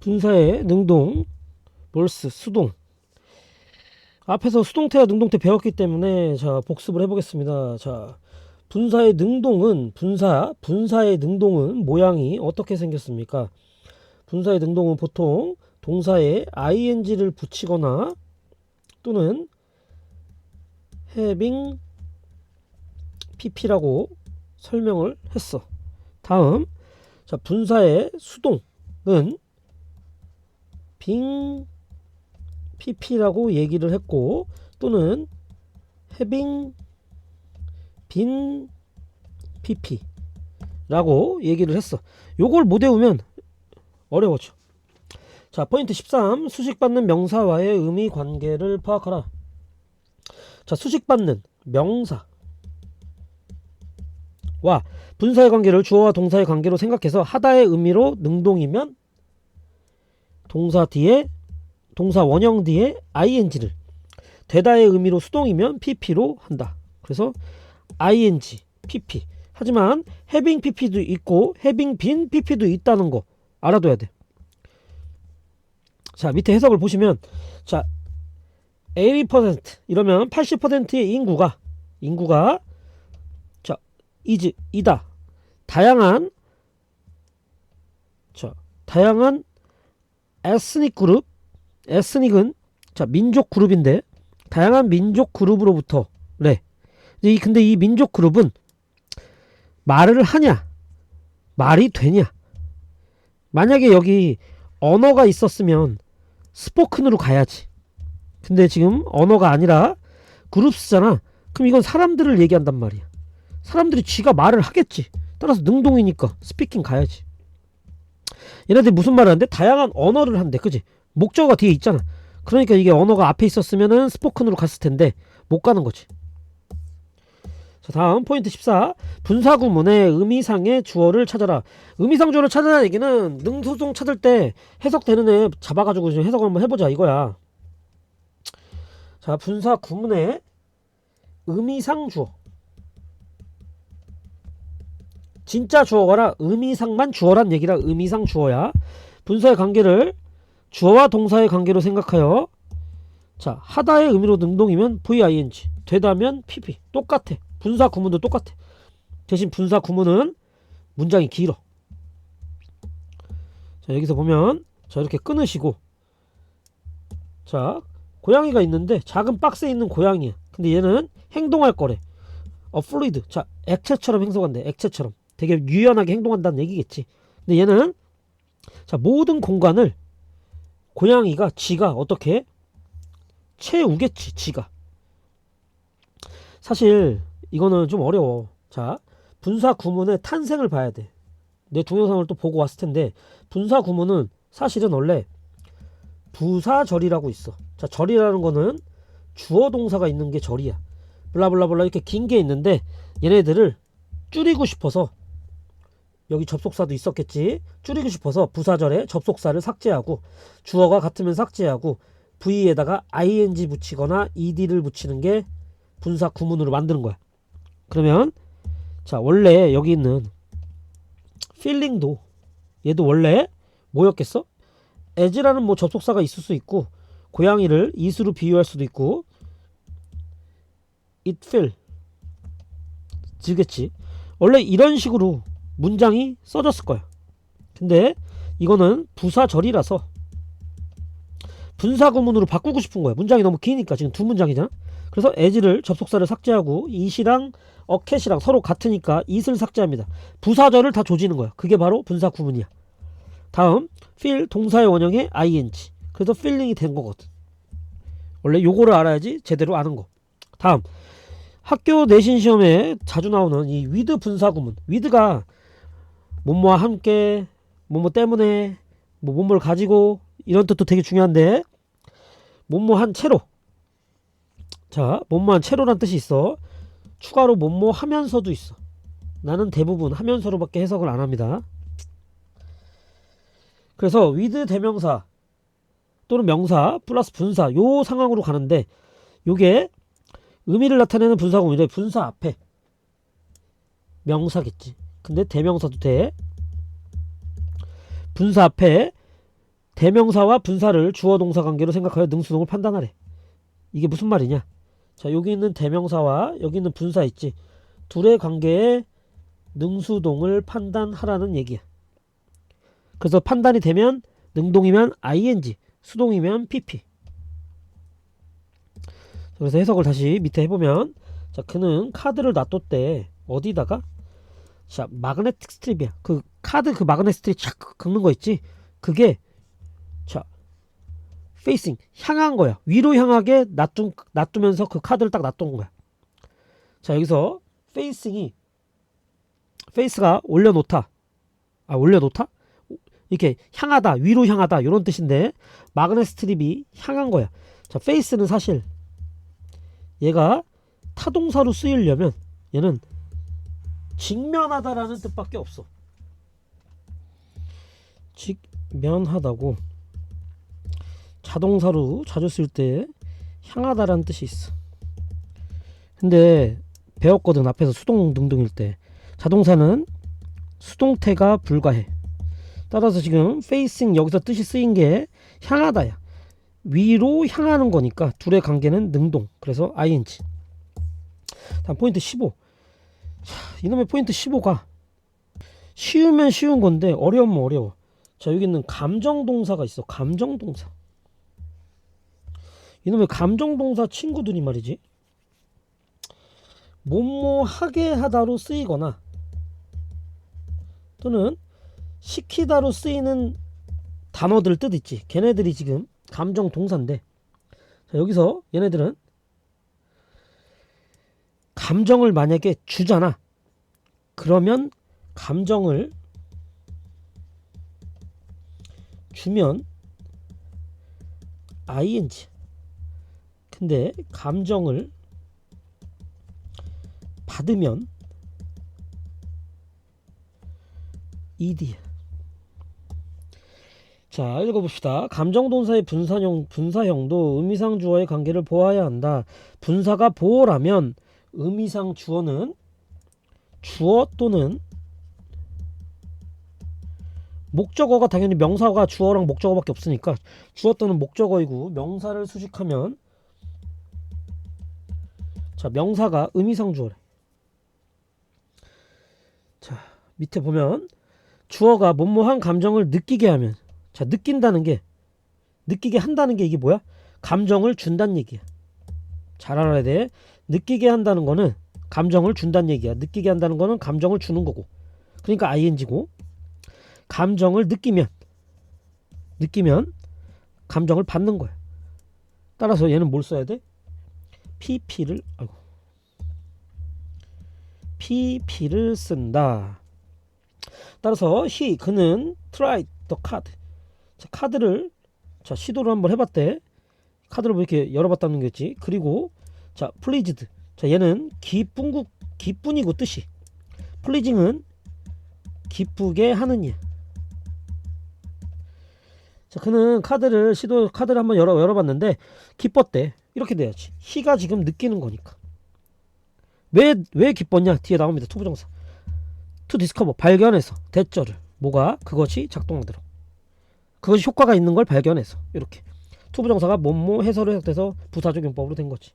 분사의 능동, 몰스, 수동. 앞에서 수동태와 능동태 배웠기 때문에 자 복습을 해보겠습니다. 자 분사의 능동은 분사 분사의 능동은 모양이 어떻게 생겼습니까? 분사의 능동은 보통 동사에 ing를 붙이거나 또는 having pp라고 설명을 했어. 다음 자 분사의 수동은 빙 pp라고 얘기를 했고 또는 having 빈 pp라고 얘기를 했어. 요걸 못 외우면 어려워져. 자, 포인트 13. 수식받는 명사와의 의미 관계를 파악하라. 자, 수식받는 명사 와 분사의 관계를 주어와 동사의 관계로 생각해서 하다의 의미로 능동이면 동사 뒤에 동사 원형 뒤에 ing를 되다의 의미로 수동이면 pp로 한다. 그래서 ing, pp. 하지만 having pp도 있고 having been pp도 있다는 거 알아둬야 돼. 자, 밑에 해석을 보시면 자, 80% 이러면 80%의 인구가 인구가 자, is 이다. 다양한 자, 다양한 에스닉 그룹 에스닉은 자 민족 그룹인데 다양한 민족 그룹으로부터 네. 이 근데 이 민족 그룹은 말을 하냐 말이 되냐. 만약에 여기 언어가 있었으면 스포큰으로 가야지. 근데 지금 언어가 아니라 그룹스잖아. 그럼 이건 사람들을 얘기한단 말이야. 사람들이 쥐가 말을 하겠지. 따라서 능동이니까 스피킹 가야지 얘네들이 무슨 말을 하는데 다양한 언어를 한대 그지 목적어가 뒤에 있잖아. 그러니까 이게 언어가 앞에 있었으면은 스포큰으로 갔을 텐데 못 가는 거지. 자, 다음 포인트 14. 분사 구문의 의미상의 주어를 찾아라. 의미상 주어를 찾아라 얘기는 능소송 찾을 때 해석되는 애 잡아가지고 좀 해석을 한번 해보자 이거야. 자, 분사 구문의 의미상 주어. 진짜 주어가 의미상만 주어란 얘기라 의미상 주어야. 분사의 관계를 주어와 동사의 관계로 생각하여 자 하다의 의미로 능동이면 VING 되다면 PP 똑같아. 분사 구문도 똑같아. 대신 분사 구문은 문장이 길어. 자 여기서 보면 자 이렇게 끊으시고 자 고양이가 있는데 작은 박스에 있는 고양이야. 근데 얘는 행동할 거래. 어 플루이드 자 액체처럼 행동한대. 액체처럼 되게 유연하게 행동한다는 얘기겠지. 근데 얘는 자 모든 공간을 고양이가 지가 어떻게? 채우겠지 지가. 사실 이거는 좀 어려워. 자 분사 구문의 탄생을 봐야 돼내 동영상을 또 보고 왔을 텐데 분사 구문은 사실은 원래 부사절이라고 있어. 자 절이라는 거는 주어 동사가 있는 게 절이야. 블라블라블라 이렇게 긴 게 있는데 얘네들을 줄이고 싶어서 여기 접속사도 있었겠지. 줄이고 싶어서 부사절에 접속사를 삭제하고 주어가 같으면 삭제하고 v에다가 ing 붙이거나 ed를 붙이는 게 분사 구문으로 만드는 거야. 그러면 자 원래 여기 있는 feeling도 얘도 원래 뭐였겠어? as라는 뭐 접속사가 있을 수 있고 고양이를 it으로 비유할 수도 있고 it feel 지겠지. 원래 이런 식으로 문장이 써졌을 거야. 근데 이거는 부사절이라서 분사구문으로 바꾸고 싶은 거야. 문장이 너무 기니까 지금 두 문장이잖아. 그래서 as를 접속사를 삭제하고 it이랑 어캣이랑 서로 같으니까 it을 삭제합니다. 부사절을 다 조지는 거야. 그게 바로 분사구문이야. 다음 feel 동사의 원형에 ing. 그래서 feeling이 된 거거든. 원래 요거를 알아야지 제대로 아는 거. 다음 학교 내신 시험에 자주 나오는 이 with 분사구문. with가 뭐뭐와 함께 뭐뭐 때문에 뭐 뭐뭐를 가지고 이런 뜻도 되게 중요한데 뭐뭐한 채로. 자 뭐뭐한 채로란 뜻이 있어. 추가로 뭐뭐 하면서도 있어. 나는 대부분 하면서로밖에 해석을 안 합니다. 그래서 with 대명사 또는 명사 플러스 분사 요 상황으로 가는데 요게 의미를 나타내는 분사구문인데 분사 앞에 명사겠지 근데 대명사도 돼. 분사 앞에 대명사와 분사를 주어 동사 관계로 생각하여 능수동을 판단하래. 이게 무슨 말이냐? 자, 여기 있는 대명사와 여기 있는 분사 있지. 둘의 관계에 능수동을 판단하라는 얘기야. 그래서 판단이 되면 능동이면 ing, 수동이면 pp. 그래서 해석을 다시 밑에 해보면 자 그는 카드를 놔뒀대 어디다가 자 마그네틱 스트립이야. 그 카드 그 마그네틱 스트립 착 긁는 거 있지? 그게 자 페이싱 향한 거야. 위로 향하게 놔둔 놔두면서 그 카드를 딱 놔둔 거야. 자 여기서 페이싱이 페이스가 올려놓다. 아 올려놓다? 이렇게 향하다 위로 향하다 이런 뜻인데 마그넷 스트립이 향한 거야. 자 페이스는 사실 얘가 타동사로 쓰이려면 얘는 직면하다라는 뜻밖에 없어 직면하다고 자동사로 자주 쓸 때 향하다라는 뜻이 있어 근데 배웠거든 앞에서 수동 능동일 때 자동사는 수동태가 불가해 따라서 지금 facing 여기서 뜻이 쓰인 게 향하다야. 위로 향하는 거니까 둘의 관계는 능동. 그래서 ing. 다음 포인트 15. 자, 이놈의 포인트 15가 쉬우면 쉬운 건데 어려우면 어려워. 자, 여기 있는 감정 동사가 있어. 감정 동사. 이놈의 감정 동사 친구들이 말이지. 뭐뭐 하게 하다로 쓰이거나 또는 시키다로 쓰이는 단어들 뜻 있지. 걔네들이 지금 감정 동사인데 자, 여기서 얘네들은 감정을 만약에 주잖아. 그러면 감정을 주면 ing. 근데 감정을 받으면 ed야. 자, 읽어봅시다. 감정동사의 분사형, 분사형도 의미상 주어의 관계를 보아야 한다. 분사가 보어라면 의미상 주어는 주어 또는 목적어가 당연히 명사가 주어랑 목적어밖에 없으니까 주어 또는 목적어이고 명사를 수식하면 자 명사가 의미상 주어래. 자 밑에 보면 주어가 뭐뭐한 감정을 느끼게 하면 자 느낀다는 게 느끼게 한다는 게 이게 뭐야? 감정을 준다는 얘기야. 잘 알아야 돼. 느끼게 한다는 거는 감정을 준다는 얘기야. 느끼게 한다는 거는 감정을 주는 거고. 그러니까 ing고 감정을 느끼면 느끼면 감정을 받는 거야. 따라서 얘는 뭘 써야 돼? pp를 아이고 pp를 쓴다. 따라서 he 그는 tried the card 자, 카드를 자 시도를 한번 해 봤대 카드를 뭐 이렇게 열어 봤다는 거지 그리고 자 pleased. 자 얘는 기쁜구 기쁜이고 뜻이. pleasing은 기쁘게 하는 일. 자 그는 카드를 시도 카드를 한번 열어 열어봤는데 기뻤대. 이렇게 돼야지. he가 지금 느끼는 거니까. 왜 왜 기뻤냐? 뒤에 나옵니다. 투부정사. to discover. 발견해서. 대절을. 뭐가? 그것이 작동하도록. 그것이 효과가 있는 걸 발견해서. 이렇게. 투부정사가 뭐뭐 해설을 해석돼서 부사적용법으로 된 거지